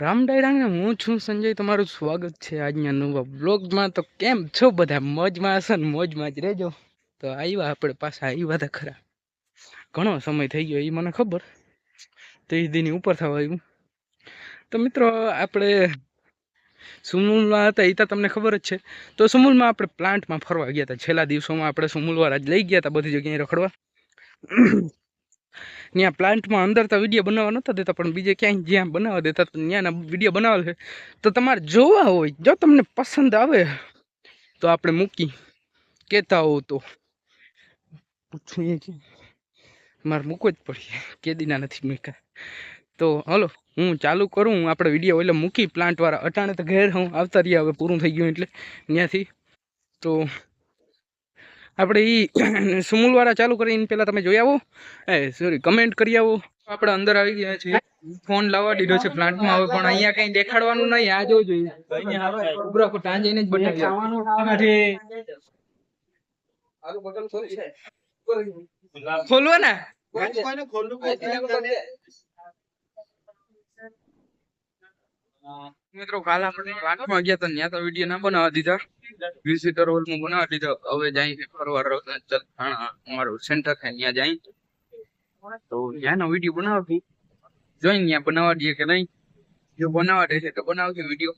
રામ ડાયરાને હું છું સંજય, તમારું સ્વાગત છે આજના નવા બ્લોગમાં તો કેમ છો બધા? મોજમાં હશે ને મોજમાં જ રહેજો. તો આવ્યા આપણે પાછા આવ્યા હતા ખરા. ઘણો સમય થઈ ગયો એ મને ખબર. ત્રીસ દિનની ઉપર થવા આવ્યું. તો મિત્રો, આપણે સુમુલમાં હતા એ તો તમને ખબર જ છે. તો સુમૂલમાં આપણે પ્લાન્ટમાં ફરવા ગયા હતા. છેલ્લા દિવસોમાં આપણે સુમુલવાળા જ લઈ ગયા હતા બધી જગ્યાએ રખડવા. ત્યાં પ્લાન્ટમાં અંદર તો વીડિયો બનાવવા નહોતા દેતા, પણ બીજે ક્યાંય જ્યાં બનાવવા દેતા તો ત્યાંના વીડિયો બનાવે છે તો તમારે જોવા હોય, જો તમને પસંદ આવે, તો આપણે મૂકી કહેતા હોવ તો. પૂછવું કે મારે મૂકવો જ પડશે, કેદીના નથી મૂક્યા. તો હલો, હું ચાલુ કરું આપણે વીડિયો એટલે મૂકી, પ્લાન્ટવાળા અટાણે તો ઘેર હું આવતા રહ્યા, હવે પૂરું થઈ ગયું એટલે ત્યાંથી તો આપણે એ સુમૂલવાળા ચાલુ કરીને પહેલાં તમે જોઈ આવો. એ સોરી કમેન્ટ કરી આવો. આપણે અંદર આવી ગયા છીએ. ફોન લાવવા દીધો છે પ્લાન્ટમાં, હવે પણ અહીંયા કઈ દેખાડવાનું નહીં, આ જોવું જોઈએ. ઉભરા બતાવી ખોલવો મિત્રો કાલ આપણે પ્લાન્ટમાં ગયા હતા ત્યાં તો વીડિયો ના બનાવવા દીધા. વિઝિટર હોલમાં બનાવવા દીધો. હવે જાય ફરવા ચલથાણા અમારું સેન્ટર છે ત્યાં જાય. તો ત્યાંનો વીડિયો બનાવતી જોઈને ત્યાં બનાવવા દઈએ કે નહીં. જો બનાવવા દેશે તો બનાવજો વીડિયો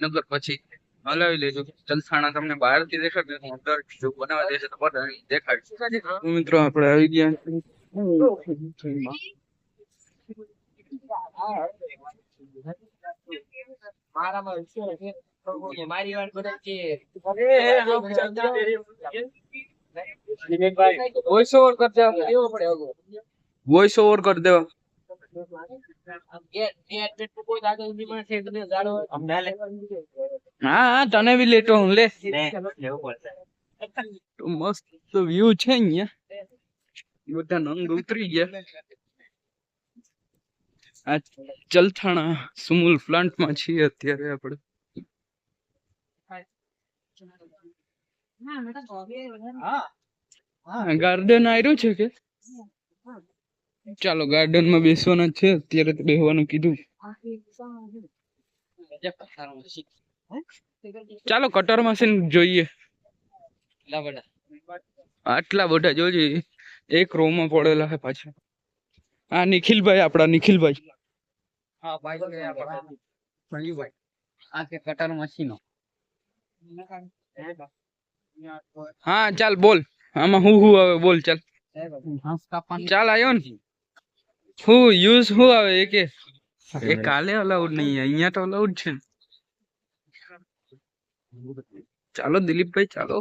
નગર પછી હલાવી લેજો. ચલથાણા તમને બહારથી દેખાડે. હું અંદર જો બનાવવા દેશે તો બધા દેખાડશે. મિત્રો આપણે આવી ગયા મારી વાત બધા છે. વોઇસ ઓવર કર કેવો પડે અગો વોઇસ ઓવર કર હા હા તને બી લેટો હું લે. લેવું પડશે. તો મસ્ત વ્યૂ છે અહીંયા. બધા નંગ ઉતરી ગયા. આ ચલથાણા સુમુલ પ્લાન્ટમાં છીએ અત્યારે આપણે. ગાર્ડન આવ્યું છે કે? ચાલો ગાર્ડનમાં બેસવાના છે. અત્યારે તો બેસવાનું કીધું. ચાલો કટર મશીન જોઈએ. આટલા બધા. જોજે. એક રો માં પડેલા છે પાછા. આ નિખિલભાઈ આપડા નિખિલભાઈ. હા ભાઈ છે આપણા સંજીવભાઈ આ કે કટર મશીનો હા ચાલ બોલ આમાં હું હું આવે બોલ ચાલ ઘાસ કાપવાની ચાલ આયો ને હું યુઝ હું આવે એ કે એ કાલે અલાઉડ નહીં અહીંયા તો અલાઉડ છે ને. ચાલો દિલીપભાઈ ચાલો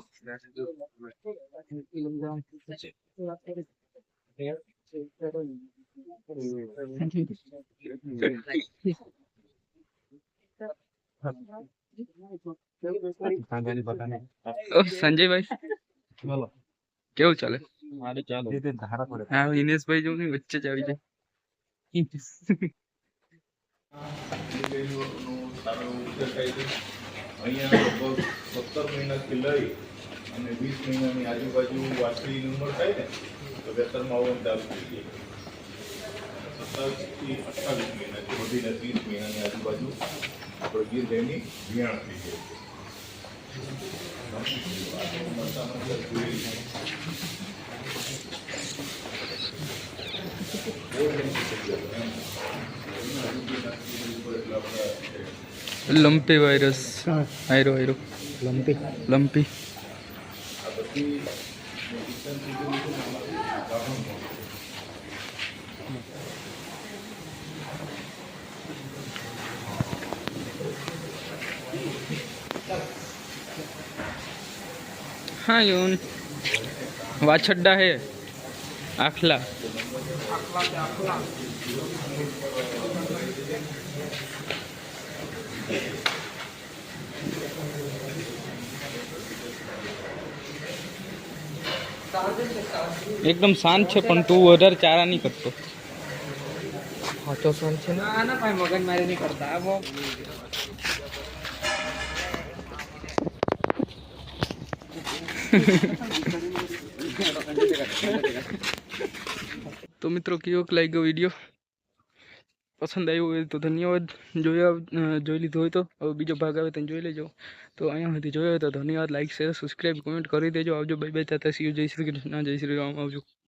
ઓ સંજયભાઈ બોલો. કેવું ચાલે? મારે ચાલો. ધારા પડે. હા વિનેશભાઈ જો ને વચ્ચે જ આવી જાય અહીંયા લગભગ સત્તર મહિનાથી લઈ અને વીસ મહિનાની આજુબાજુ વાછડીની ઉંમર થાય ને તો વેતરમાં આવવાનું ચાલુ થઈ જાય. સત્તાવીસથી અઠ્ઠાવીસ મહિનાથી વધીને ત્રીસ મહિનાની આજુબાજુ આપણે ગીર ગાયની વિયાણ થઈ જાય લંપી વાયરસ આયરો આયરો લંપી. લંપી. આ બધી हाँ यून वाछड्डा है आखला। एकदम शांत छे पण तू वधर चारा नहीं करतो। हाचो शांत छे ना। ना भाई मगन मारे नहीं करता वो તો મિત્રો કેવો લાગ્યો વીડિયો પસંદ આવ્યો હોય તો ધન્યવાદ. જોયા જોઈ લીધો હોય તો. હવે બીજો ભાગ આવે તો જોઈ લેજો. તો અહીંયા સુધી જોયો હોય તો ધન્યવાદ. લાઈક શેર સબસ્ક્રાઈબ કોમેન્ટ કરી દેજો. આવજો. Bye bye tata see you Jai Shri Krishna. જય શ્રી રામ. આવજો.